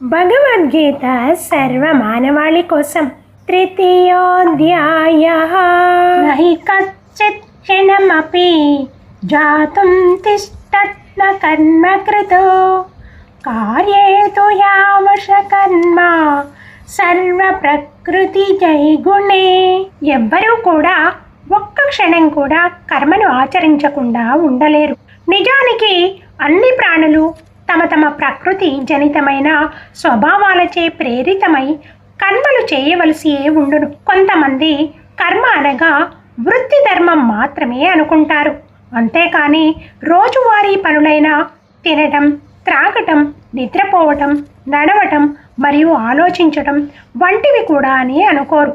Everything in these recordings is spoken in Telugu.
భగవద్గీత సర్వ మానవాళి కోసం తృతీయోధ్యాయ. నహి కచ్చిత్ క్షణమపి జాతుం తిష్టత్న కర్మ కృతో కార్యే తు యావశ కర్మ సర్వ ప్రకృతి జైగుణే. ఎవ్వరూ కూడా ఒక్క క్షణం కూడా కర్మను ఆచరించకుండా ఉండలేరు. నిజానికి అన్ని ప్రాణులు తమ తమ ప్రకృతి జనితమైన స్వభావాలచే ప్రేరితమై కర్మలు చేయవలసి ఉండును. కొంతమంది కర్మ అనగా వృత్తి ధర్మం మాత్రమే అనుకుంటారు. అంతేకాని రోజువారీ పనులైన తినటం త్రాగటం నిద్రపోవటం నడవటం మరియు ఆలోచించటం వంటివి కూడా అని అనుకోరు.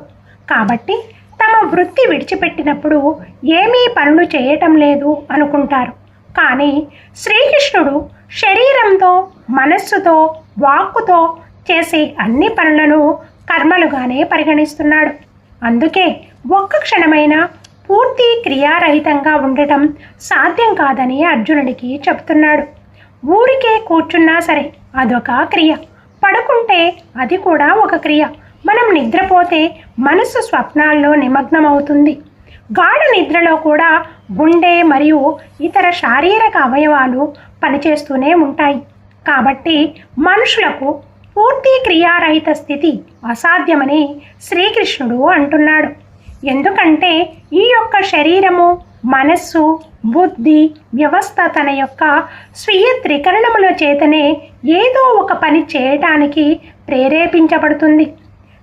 కాబట్టి తమ వృత్తి విడిచిపెట్టినప్పుడు ఏమీ పనులు చేయటం లేదు అనుకుంటారు. కానీ శ్రీకృష్ణుడు శరీరంతో మనస్సుతో వాక్కుతో చేసే అన్ని పనులను కర్మలుగానే పరిగణిస్తున్నాడు. అందుకే ఒక్క క్షణమైన పూర్తి క్రియారహితంగా ఉండటం సాధ్యం కాదని అర్జునుడికి చెప్తున్నాడు ఊరికే కూర్చున్నా సరే అదొక క్రియ. పడుకుంటే అది కూడా ఒక క్రియ. మనం నిద్రపోతే మనసు స్వప్నాల్లో నిమగ్నమవుతుంది. గాఢ నిద్రలో కూడా గుండె మరియు ఇతర శారీరక అవయవాలు పనిచేస్తూనే ఉంటాయి. కాబట్టి మనుషులకు పూర్తి క్రియారహిత స్థితి అసాధ్యమని శ్రీకృష్ణుడు అంటున్నాడు. ఎందుకంటే ఈ యొక్క శరీరము మనస్సు బుద్ధి వ్యవస్థ తన యొక్క స్వీయ త్రికరణముల చేతనే ఏదో ఒక పని చేయటానికి ప్రేరేపించబడుతుంది.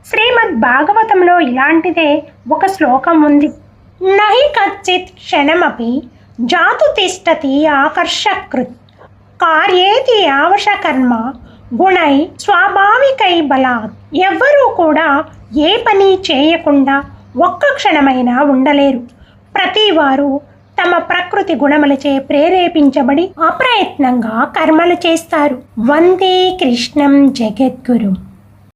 శ్రీమద్ భాగవతంలో ఇలాంటిదే ఒక శ్లోకం ఉంది. నహి కచ్చిత్ క్షణమపి జాతు తిష్టతి ఆకర్షకృత్. కార్యేతి ఆవశకర్మ గుణై స్వాభావికై బలాత్. ఎవ్వరూ కూడా ఏ పని చేయకుండా ఒక్క క్షణమైనా ఉండలేరు. ప్రతివారు తమ ప్రకృతి గుణములచే ప్రేరేపించబడి అప్రయత్నంగా కర్మలు చేస్తారు. వందే కృష్ణం జగద్గురు.